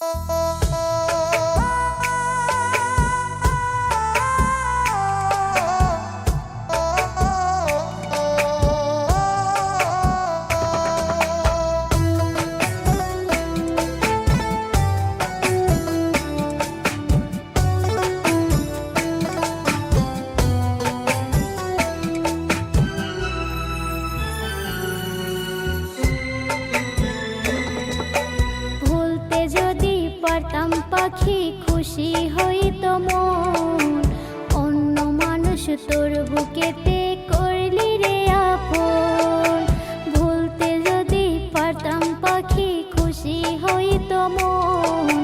ভুলতে পারতাম পাখি খুশি হইতো মন। অন্য মানুষ তোর বুকেতে করলি রে আপন। ভুলতে যদি পারতাম পাখি খুশি হইতো মন।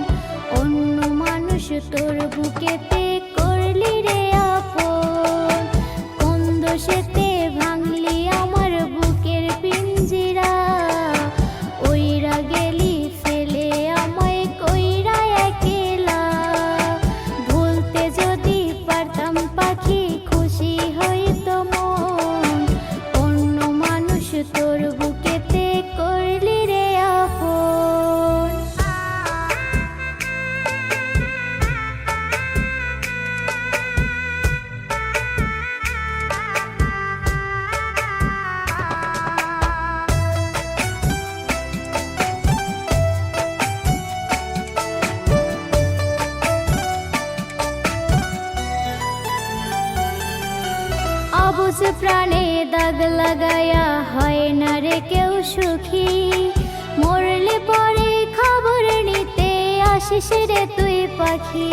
অন্য মানুষ তোর বুকেতে করলি রে আপন। কোন দোষেতে অবুজ প্রাণে দাগ লাগায়া হয় না রে কেউ সুখী। মরলে পরে খবর নিতে আসিস রে তুই পাখি।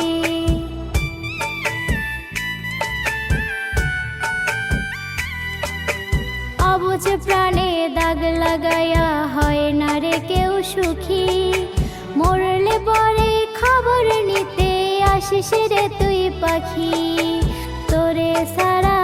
অবুজ প্রাণে দাগ লাগায়া হয় না রে কেউ সুখী। মরলে পরে খবর নিতে আসিস রে তুই পাখি। তোরে সারা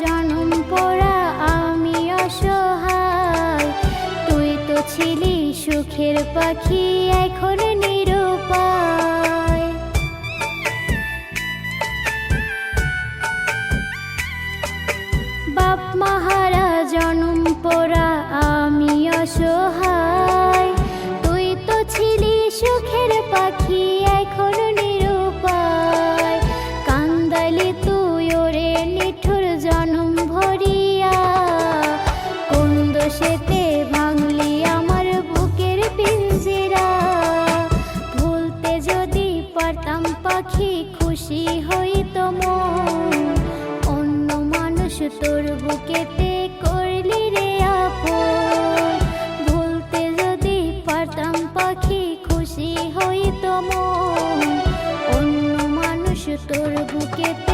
জনম তুই তো ছিলি সুখের পাখি এখন নিরুপায়। বাপ মাহারা জনম পোড়া আমি অসহায়। পাখি খুশি হইত মন। অন্য মানুষ তোর বুকেতে করলি রে আপন। ভুলতে যদি পারতাম পাখি খুশি হইত মন। অন্য মানুষ তোর বুকেতে